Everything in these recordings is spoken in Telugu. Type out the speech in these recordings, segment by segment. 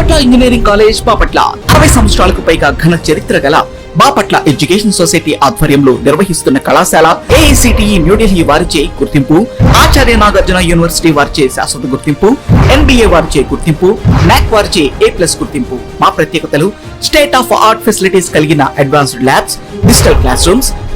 బాపట్ల ఇంజనీరింగ్ కాలేజ్ బాపట్ల అరవై సంవత్సరాలకు పైగా ఘన చరిత్ర గల బాపట్ల ఎడ్యుకేషన్ సొసైటీ ఆధ్వర్యంలో నిర్వహిస్తున్న కళాశాల ఏఐసిటిఈ న్యూఢిల్లీ వారిచే గుర్తింపు ఆచార్య నాగార్జున యూనివర్సిటీ వారిచే శాశ్వత గుర్తింపు ఎన్బిఏ వారిచే గుర్తింపు నాక్ వారిచే ఏ ప్లస్ గుర్తింపు. మా ప్రత్యేకతలు స్టేట్ ఆఫ్ ఆర్ట్ ఫెసిలిటీస్ కలిగిన advanced labs digital class rooms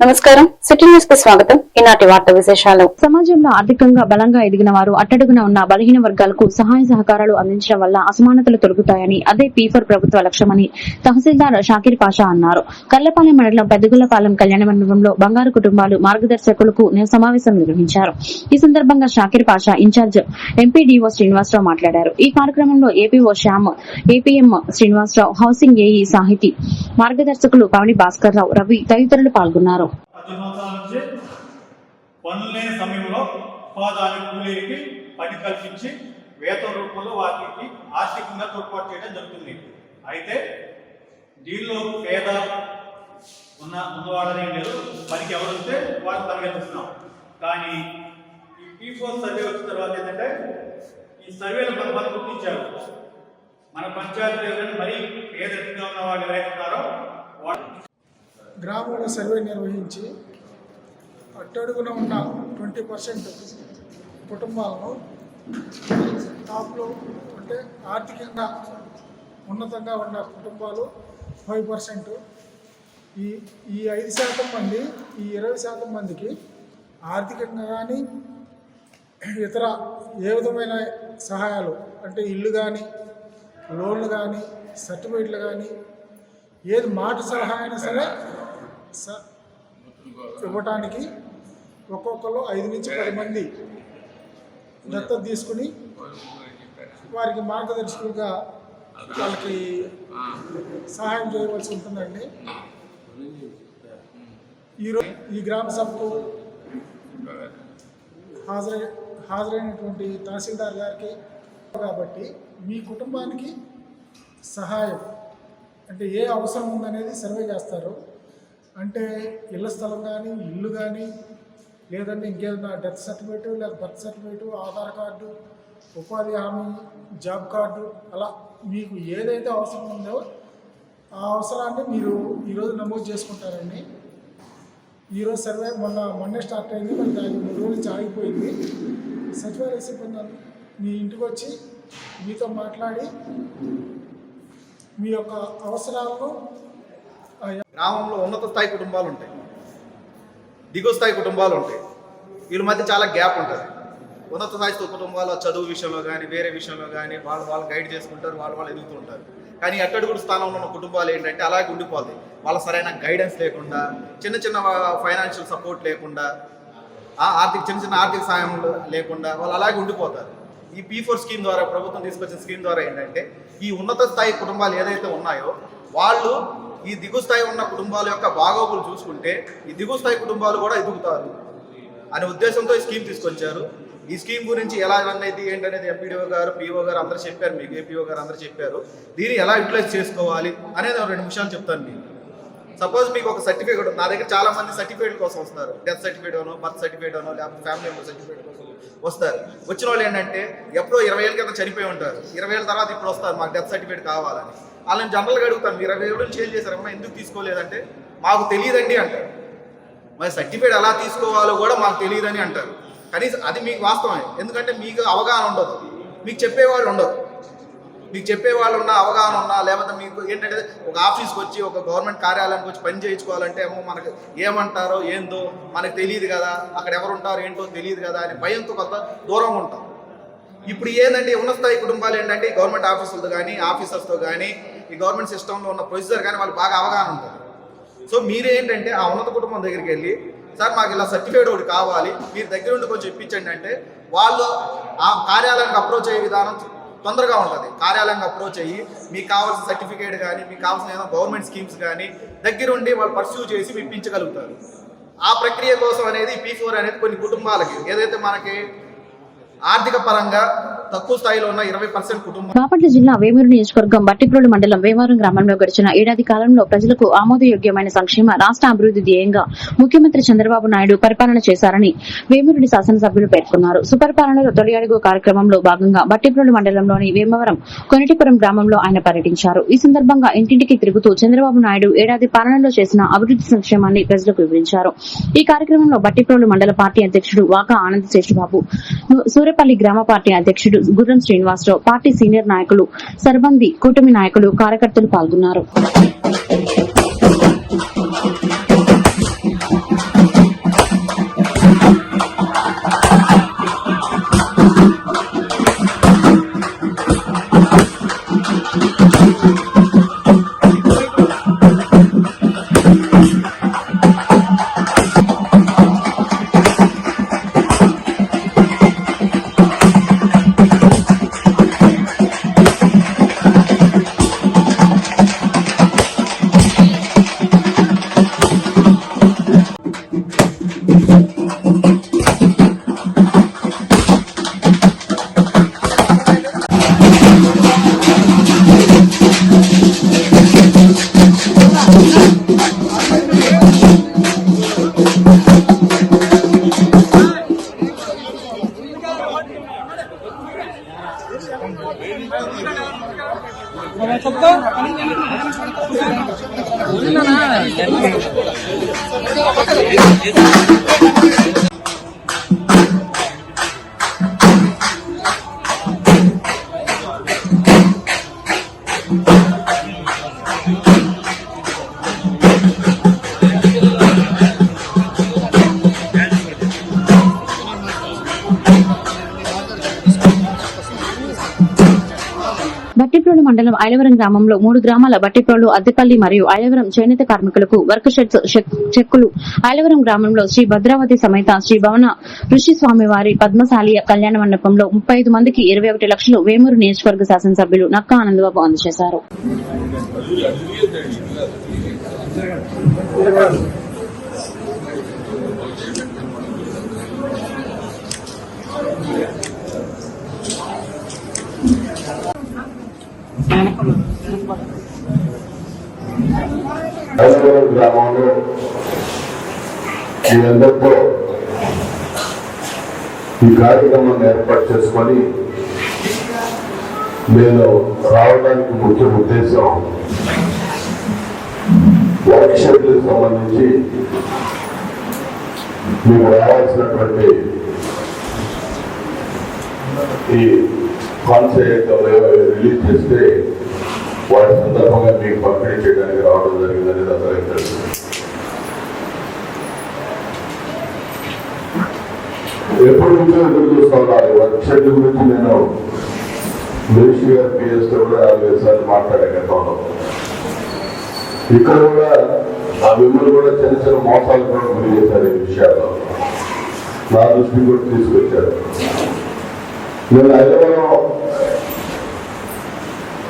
నమస్కారం. సిటీ న్యూస్కి స్వాగతం. ఈనాటి వార్త విశేషాలు. సమాజంలో ఆర్థికంగా బలంగా ఎదిగిన వారు అట్టడుగున ఉన్న బలహీన వర్గాలకు సహాయ సహకారాలు అందించడం వల్ల అసమానతలు తొలగుతాయని అదే పీఫర్ ప్రభుత్వ లక్ష్యమని తహసీల్దార్ షాకిర్ పాషా అన్నారు. కల్లపాలెం మండలం పెద్దగుల్లపాలెం కళ్యాణ మండపంలో బంగారు కుటుంబాలు మార్గదర్శకులకు సమావేశం నిర్వహించారు. ఈ సందర్భంగా Shakir Pasha in charge MPDO Srinivasa Rao మాట్లాడారు. ఈ కార్యక్రమంలో APO Shyam APM Srinivasa Rao housing AE సాహితీ మార్గదర్శకులు పవని భాస్కర్ రావు రవి తదితరులు పాల్గొన్నారు. పద్దెనిమిది సంవత్సరాల నుంచి పనులు లేని సమయంలో ఉపాధి కూలీలకి పని కల్పించి వేతన రూపంలో వారికి ఆర్థికంగా తోడ్పాటు చేయడం జరుగుతుంది. అయితే దీనిలో పేద ఉన్న ఉన్నవాళ్ళనే లేదు పనికి ఎవరు వస్తే పరిగెత్తుతున్నాం. కానీ ఈ పీఫోర్ సర్వే వచ్చిన తర్వాత ఏంటంటే ఈ సర్వేలో మన మనం గుర్తించారు. మన పంచాయతీలో ఎవరైనా మరీ పేదరికంగా ఉన్న వాళ్ళు ఎవరైతే ఉన్నారో వాళ్ళు గ్రామంలో సర్వే నిర్వహించి అట్టడుగున ఉన్న ట్వంటీ పర్సెంట్ కుటుంబాలను టాప్లో అంటే ఆర్థికంగా ఉన్నతంగా ఉన్న కుటుంబాలు ఫైవ్ పర్సెంట్. ఈ ఈ ఐదు శాతం మంది ఈ ఇరవై శాతం మందికి ఆర్థికంగా కానీ ఇతర ఏ విధమైన సహాయాలు అంటే ఇల్లు కానీ లోన్లు కానీ సర్టిఫికేట్లు కానీ ఏది మాట సలహా అయినా సరే ఇవ్వటానికి ఒక్కొక్కరు ఐదు నుంచి పది మంది దత్తత తీసుకుని వారికి మార్గదర్శకులుగా వాళ్ళకి సహాయం చేయవలసి ఉంటుందండి. ఈరోజు ఈ గ్రామ సభకు హాజరై హాజరైనటువంటి తహసీల్దార్ గారికి కాబట్టి మీ కుటుంబానికి సహాయం అంటే ఏ అవసరం ఉందనేది సర్వే చేస్తారు. అంటే ఇళ్ళ స్థలం కానీ ఇల్లు కానీ లేదంటే ఇంకేదైనా డెత్ సర్టిఫికేట్ లేదా బర్త్ సర్టిఫికేట్ ఆధార్ కార్డు ఉపాధి హామీ జాబ్ కార్డు అలా మీకు ఏదైతే అవసరం ఉందో ఆ అవసరాన్ని మీరు ఈరోజు నమోదు చేసుకుంటారండి. ఈరోజు సర్వే మొన్న మొన్నే స్టార్ట్ అయింది మరి దానికి మూడు రోజులు నుంచి ఆగిపోయింది. సచివాలయ సిబ్బంది మీ ఇంటికి వచ్చి మీతో మాట్లాడి మీ యొక్క అవసరాలను గ్రామంలో ఉన్నత స్థాయి కుటుంబాలు ఉంటాయి. దిగువ స్థాయి కుటుంబాలు ఉంటాయి. వీళ్ళ మధ్య చాలా గ్యాప్ ఉంటుంది. ఉన్నత స్థాయి కుటుంబాలు చదువు విషయంలో కానీ వేరే విషయంలో కానీ వాళ్ళు వాళ్ళు గైడ్ చేసుకుంటారు వాళ్ళు వాళ్ళు ఎదుగుతూ ఉంటారు కానీ అట్టడుగుడు స్థానంలో ఉన్న కుటుంబాలు ఏంటంటే అలాగే ఉండిపోతాయి. వాళ్ళ సరైన గైడెన్స్ లేకుండా చిన్న చిన్న ఫైనాన్షియల్ సపోర్ట్ లేకుండా ఆ ఆర్థిక చిన్న చిన్న ఆర్థిక సాయం లేకుండా వాళ్ళు అలాగే ఉండిపోతారు. ఈ పీ ఫోర్ స్కీమ్ ద్వారా ప్రభుత్వం తీసుకొచ్చిన స్కీమ్ ద్వారా ఏంటంటే ఈ ఉన్నత స్థాయి కుటుంబాలు ఏదైతే ఉన్నాయో వాళ్ళు ఈ దిగు స్థాయి ఉన్న కుటుంబాల యొక్క బాగోగులు చూసుకుంటే ఈ దిగు స్థాయి కుటుంబాలు కూడా ఎదుగుతారు. అనే ఉద్దేశంతో ఈ స్కీమ్ తీసుకొచ్చారు. ఈ స్కీమ్ గురించి ఎలా రన్ అయితే ఏంటనేది ఎంపీడీఓ గారు పీఓ గారు అందరూ చెప్పారు మీకు ఏపీఓ గారు అందరూ చెప్పారు. దీన్ని ఎలా యూటిలైజ్ చేసుకోవాలి అనేది రెండు నిమిషాలు చెప్తాను మీకు సపోజ్ మీకు ఒక సర్టిఫికేట్ నా దగ్గర చాలా మంది సర్టిఫికేట్ కోసం వస్తారు. డెత్ సర్టిఫికేట్ అనో బర్త్ సర్టిఫికేట్ అనో లేకపోతే ఫ్యామిలీ మెంబర్ సర్టిఫికేట్ కోసం. వస్తారు. వచ్చిన వాళ్ళు ఏంటంటే ఎప్పుడో ఇరవై ఏళ్ళ కింద చనిపోయి ఉంటారు. ఇరవై ఏళ్ళ తర్వాత ఇప్పుడు వస్తారు మాకు డెత్ సర్టిఫికేట్ కావాలని. వాళ్ళని జనరల్గా అడుగుతాను మీరు ఇరవై ఏళ్ళు చేంజ్ చేశారమ్మా ఎందుకు తీసుకోలేదంటే మాకు తెలియదండి అంటారు. మరి సర్టిఫికేట్ ఎలా తీసుకోవాలో కూడా మాకు తెలియదని అంటారు. కనీసం అది మీకు వాస్తవమే. ఎందుకంటే మీకు అవగాహన ఉండదు. మీకు చెప్పేవాళ్ళు ఉండదు. మీకు చెప్పే వాళ్ళు ఉన్న అవగాహన ఉన్నా లేకపోతే మీకు ఏంటంటే ఒక ఆఫీస్కి వచ్చి ఒక గవర్నమెంట్ కార్యాలయానికి వచ్చి పని చేయించుకోవాలంటే ఏమో మనకు ఏమంటారో ఏందో మనకు తెలియదు కదా. అక్కడ ఎవరు ఉంటారో ఏంటో తెలియదు కదా అని భయంతో కొంత దూరంగా ఉంటాం. ఇప్పుడు ఏంటంటే ఉన్నస్థాయి కుటుంబాలు ఏంటంటే ఈ గవర్నమెంట్ ఆఫీసులతో కానీ ఆఫీసర్స్తో కానీ ఈ గవర్నమెంట్ సిస్టంలో ఉన్న ప్రొసీజర్ కానీ వాళ్ళు బాగా అవగాహన ఉంటుంది సో మీరేంటంటే ఆ ఉన్నత కుటుంబం దగ్గరికి వెళ్ళి సార్ మాకు ఇలా సర్టిఫికేట్ ఒకటి కావాలి మీరు దగ్గర ఉండి కొంచెం ఇప్పించండి అంటే వాళ్ళు ఆ కార్యాలయానికి అప్రోచ్ అయ్యే విధానం తొందరగా ఉంటుంది. కార్యాలయంగా అప్రోచ్ అయ్యి మీకు కావాల్సిన సర్టిఫికేట్ కానీ మీకు కావాల్సిన ఏదైనా గవర్నమెంట్ స్కీమ్స్ కానీ దగ్గరుండి వాళ్ళు పర్సూ చేసి విప్పించగలుగుతారు ఆ ప్రక్రియ కోసం అనేది పీ ఫోర్ అనేది కొన్ని కుటుంబాలకి ఏదైతే మనకి ఆర్థిక పరంగా తక్కువ స్థాయిలో ఉన్న ఇరవై పర్సెంట్ కుటుంబం. బాపట్ల జిల్లా వేమూరు నియోజకవర్గం బట్టిప్రోలు మండలం వేమారం గ్రామంలో గడిచిన ఏడాది కాలంలో ప్రజలకు ఆమోదయోగ్యమైన సంక్షేమ రాష్ట్ర అభివృద్ధి ధ్యేయంగా ముఖ్యమంత్రి చంద్రబాబు నాయుడు పరిపాలన చేశారని వేమూరుడి శాసనసభ్యులు పేర్కొన్నారు. సుపరిపాలనలో తొలి అడుగు కార్యక్రమంలో భాగంగా బట్టిప్రోలు మండలంలోని వేమవరం కొనిటిపురం గ్రామంలో ఆయన పర్యటించారు. ఈ సందర్భంగా ఇంటింటికి తిరుగుతూ చంద్రబాబు నాయుడు ఏడాది పాలనలో చేసిన అభివృద్ధి సంక్షేమాన్ని ప్రజలకు వివరించారు. ఈ కార్యక్రమంలో బట్టిప్రోలు మండల పార్టీ అధ్యక్షుడు వాకా ఆనంద్ శేషుబాబు సూర్యపల్లి గ్రామ పార్టీ అధ్యక్షుడు గుర్రం శ్రీనివాసరావు పార్టీ సీనియర్ నాయకులు సర్బంది కూటమి నాయకులు కార్యకర్తలు పాల్గొన్నారు. మండలం ఐలవరం గ్రామంలో మూడు గ్రామాల బట్టిప్రోలు అద్దెపల్లి మరియు ఐలవరం చేనేత కార్మికులకు వర్క్ షర్ట్స్ చెక్కులు ఐలవరం గ్రామంలో శ్రీ భద్రావతి సమేత శ్రీ భవన ఋషి స్వామి వారి పద్మశాలి కళ్యాణ మండపంలో ముప్పై ఐదు మందికి ఇరవై ఒకటి లక్షలు వేమూరు నియోజకవర్గ శాసనసభ్యులు నక్కా ఆనందబాబు అందజేశారు Yeah. గ్రామంలో మీ అందరితో ఈ కార్యక్రమాన్ని ఏర్పాటు చేసుకొని నేను రావడానికి ముఖ్య ఉద్దేశం వర్క్ షెడ్యూల్కి సంబంధించి మీకు రావాల్సినటువంటి ఈ కాన్సెప్ట్ రిలీజ్ చేస్తే వాటి సందర్భంగా మీకు పంపిణీ చేయడానికి రావడం జరిగిందని అందరికీ తెలుసు ఎప్పటి నుంచో ఎదురు చూస్తా ఉన్నారు. వర్క్ గురించి నేను మినిషి గారు పిఎస్తో కూడా నాలుగైదు సార్లు మాట్లాడే గతంలో ఇక్కడ కూడా ఆ మిమ్మల్ని కూడా చిన్న చిన్న మోసాలు కూడా గురి చేశారు ఈ విషయాల్లో. నా దృష్టిని కూడా తీసుకొచ్చారు. నేను హైదరాబాద్ సుపరిపాలన తొలియాడు కార్యక్రమానికి వచ్చి ఒక పది రోజులు అవుతా ఉన్నాం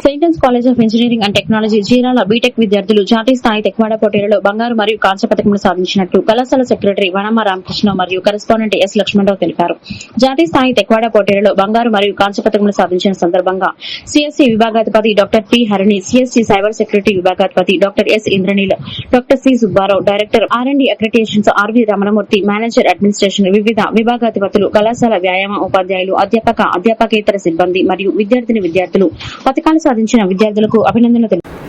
Saint Ann's college of engineering and technology Chirala BTech విద్యార్థులు జాతీయ స్థాయి తెక్వాడ పోటీలలో బంగారు మరియు కాంస్య పథకములు సాధించినట్లు కళాశాల సెక్రటరీ వనమ రామకృష్ణ మరియు కరెస్పాండెంట్ ఎస్ లక్ష్మణరావు తెలిపారు. జాతీయ స్థాయి తెక్వాడ పోటీలలో బంగారు మరియు కాంస్య పథకములు సాధించిన సందర్భంగా CSC విభాగాధిపతి doctor P Harini CSC cyber security విభాగాధిపతి doctor S Indraneel doctor C Subbarao director R and accreditations R V Ramanamurthy manager administration వివిధ విభాగాధిపతులు కళాశాల వ్యాయామ ఉపాధ్యాయులు అధ్యాపక అధ్యాపకేతర సిబ్బంది మరియు విద్యార్థిని విద్యార్థులు పథకాలు సాధించిన విద్యార్థులకు అభినందనలు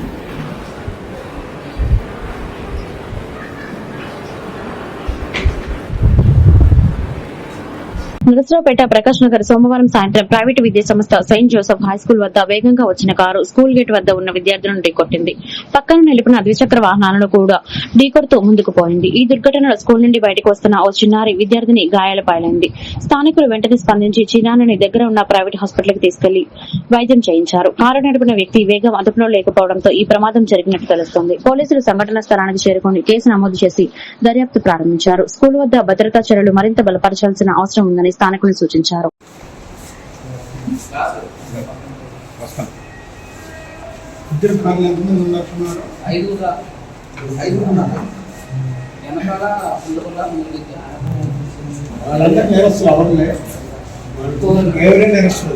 నరసరావుపేట ప్రకాష్ నగర్ సోమవారం సాయంత్రం ప్రైవేటు విద్యా సంస్థ సెయింట్ జోసెఫ్ హై స్కూల్ వద్ద వేగంగా వచ్చిన కారు స్కూల్ గేట్ వద్ద ఉన్న విద్యార్థులను ఢీకొట్టింది. పక్కన నిలిపిన ద్విచక్ర వాహనాలను కూడా ఢీకొడుతూ ముందుకు పోయింది. ఈ దుర్ఘటనలో స్కూల్ నుండి బయటకు వస్తున్న ఓ చిన్నారి విద్యార్థిని గాయాల పాలైంది. స్థానికులు వెంటనే స్పందించి చిన్నారిని దగ్గర ఉన్న ప్రైవేట్ హాస్పిటల్కి తీసుకెళ్ళి వైద్యం చేయించారు. కారు నడిపిన వ్యక్తి వేగం అదుపులో లేకపోవడంతో ఈ ప్రమాదం జరిగినట్టు తెలుస్తోంది. పోలీసులు సంఘటన స్థలానికి చేరుకుని కేసు నమోదు చేసి దర్యాప్తు ప్రారంభించారు. స్కూల్ వద్ద భద్రతా చర్యలు మరింత బలపరచాల్సిన అవసరం ఉందని స్థానికులు సూచించారు. ఇద్దరు కార్లు ఎంతమంది ఉన్నట్టున్నారు ఐదుగురు ఐదుగురు. ఉన్నారు వెనకాల ముందుకులా ముందుకు వాళ్ళంతా నేరస్తులు డ్రైవరే నేరస్తులు.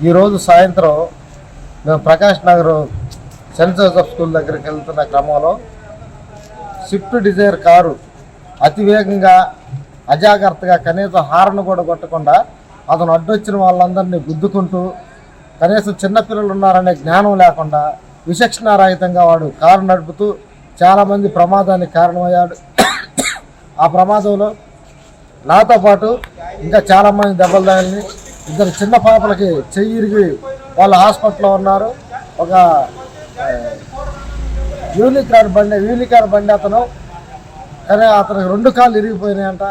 ఈరోజు సాయంత్రం మేము Prakash Nagar saint Joseph school దగ్గరికి వెళ్తున్న క్రమంలో స్విఫ్ట్ డిజైర్ కారు అతివేగంగా అజాగ్రత్తగా కనీసం హార్న్ కూడా కొట్టకుండా అతను అడ్డొచ్చిన వాళ్ళందరినీ గుద్దుకుంటూ కనీసం చిన్నపిల్లలు ఉన్నారనే జ్ఞానం లేకుండా విచక్షణారహితంగా వాడు కారు నడుపుతూ చాలామంది ప్రమాదానికి కారణమయ్యాడు. ఆ ప్రమాదంలో నాతో పాటు ఇంకా చాలామంది దెబ్బలు తగిలి ఇద్దరు చిన్న పాపలకి చెయ్యి ఇరిగి వాళ్ళు హాస్పిటల్లో ఉన్నారు. ఒక యూనికార్ బండి యూనికార్ బండి అతను. కానీ అతనికి రెండు కాళ్ళు ఇరిగిపోయినాయంట.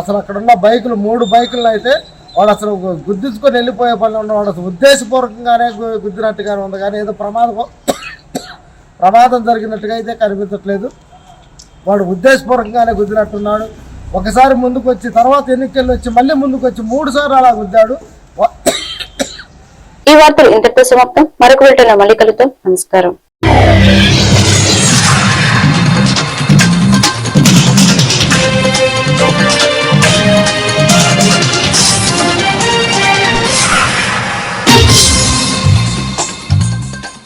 అసలు అక్కడ ఉన్న బైకులు మూడు బైకులను అయితే వాడు అసలు గుద్దించుకొని వెళ్ళిపోయే పని ఉన్నవాడు అసలు ఉద్దేశపూర్వకంగానే గుద్దినట్టుగానే ఉంది. కానీ ఏదో ప్రమాదం ప్రమాదం జరిగినట్టుగా అయితే కనిపించట్లేదు. వాడు ఉద్దేశపూర్వకంగానే గుద్దినట్టున్నాడు. ఒకసారి ముందుకు వచ్చి తర్వాత ఎన్నికల్లో వచ్చి మళ్ళీ ముందుకు వచ్చి మూడు సార్లు అలా గుద్దాడు. ఈ వార్తలు ఇంతటితో సమాప్తం. మరొక వీటిలో మళ్ళీ కలుద్దాం. నమస్కారం.